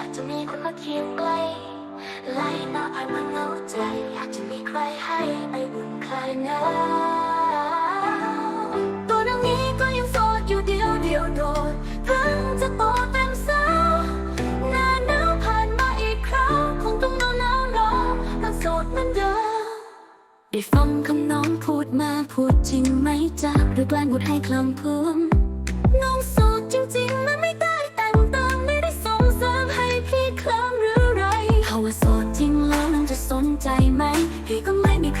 ากจะมีคนมาเคียงใกล้ไล่หน้าผ่านมาเงาใจ อยากจะมีใครให้ไปอุ่นคลายหนาวตัวน้งนี้ก็ยังโสดอยู่เดียวเดียวโดดเพิ่งจะโตเต็มสาวหน้าหนาวผ่านมาอีกคราวคงต้องหนาวหนาวรอต้องโสดเหมือนเดิมได้ฟังคำน้องพูดมาพูดจริงไหมจ๊ะหรือแกล้งพูดให้คลำเพื่มน้องส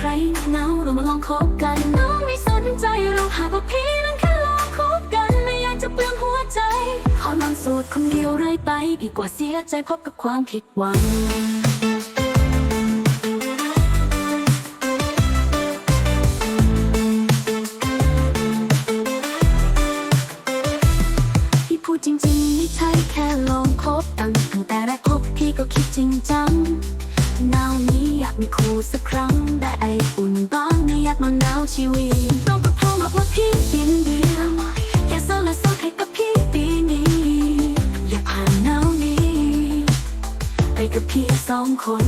ใครเงาเรามาลองคบกันน้องไม่สนใจเราหากว่าพี่นั้นแค่ลองคบกันไม่อยากจะเปลืองหัวใจขอนอนโสดคนเดียวเรื่อยไปดีกว่าเสียใจพบกับความผิดหวังพี่พูดจริงๆไม่ใช่แค่ลองคบกันตั้งแต่แรกพบพี่ก็คิดจริงจัง มีครูสักครั้งได้ไออุ่นบ้างในยากนอนหนาวชีวิตต้องก็พร้องบอกว่าพี่ยินดีแค่โซละโซให้กับพี่ปีนี้ อยากผ่านหนาวนี้ ไปกับพี่สองคน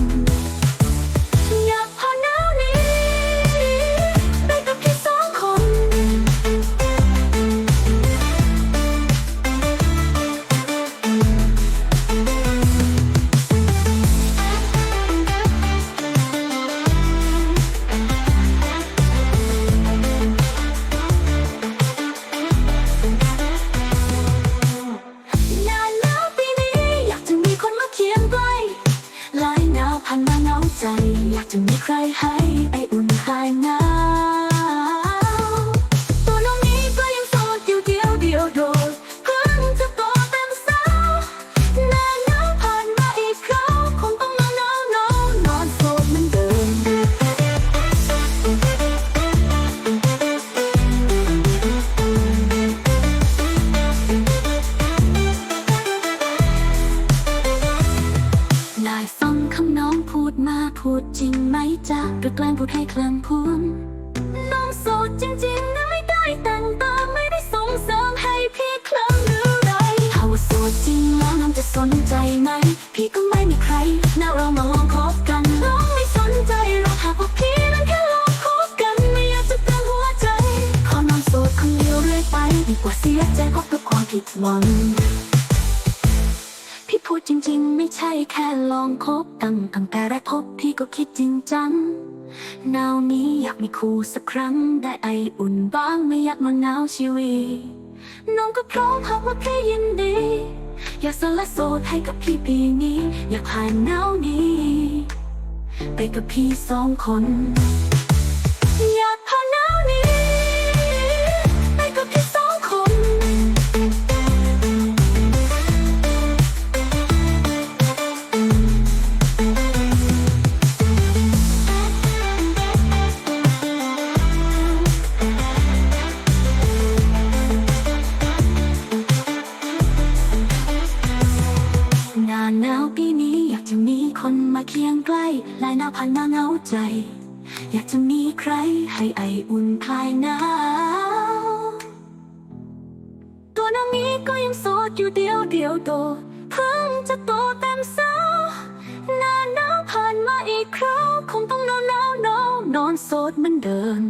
ใจ อยากจะมีใครให้ไออุ่นคลายหนา พูดจริงไหมจ๊ะหรือแกล้งพูดให้เคลิ้มพูนน้องโสดจริงๆนะไม่ได้แต่งติมไม่ได้ส่งเสริมให้พี่เคลิ้มหรือไรถ้าว่าโสดจริงแล้วน้องจะสนใจไหม พี่ก็ไม่มีใครน่าเรามาลองคบกันน้องไม่สนใจหรอกหากว่าพี่นั้นแค่ลองคบกันไม่อยากจะเตือนหัวใจขอนอนโสดคนเดียวเรื่อยไปดีกว่าเสียใจเพบกับความผิดหวัง พี่พูดจริง ๆ ไม่ใช่แค่ลองคบกันตั้งแต่แรกพบพี่ก็คิดจริงจังหนาวนี้อยากมีคู่สักครั้งได้ไออุ่นบ้างไม่อยากมาหนาวชีวิตน้องก็พร้อมหากว่าพี่ยินดี อยากสละโสดให้กับพี่ปีนี้ อยากผ่านหนาวนี้ ไปกับพี่สองคน พียงใกล้ลายหน้าพันมาเงาใจ อยากจะมีใครให้ไออุ่นคลายหนาวตัวน้องนี้ก็ยังโสดอยู่เดียวเดียวโตเพิ่งจะโตเต็มสาวหน้าหนาวผ่านมาอีกคราวคงต้องนอนหนาวหนาวนอนโสดเหมือนเดิม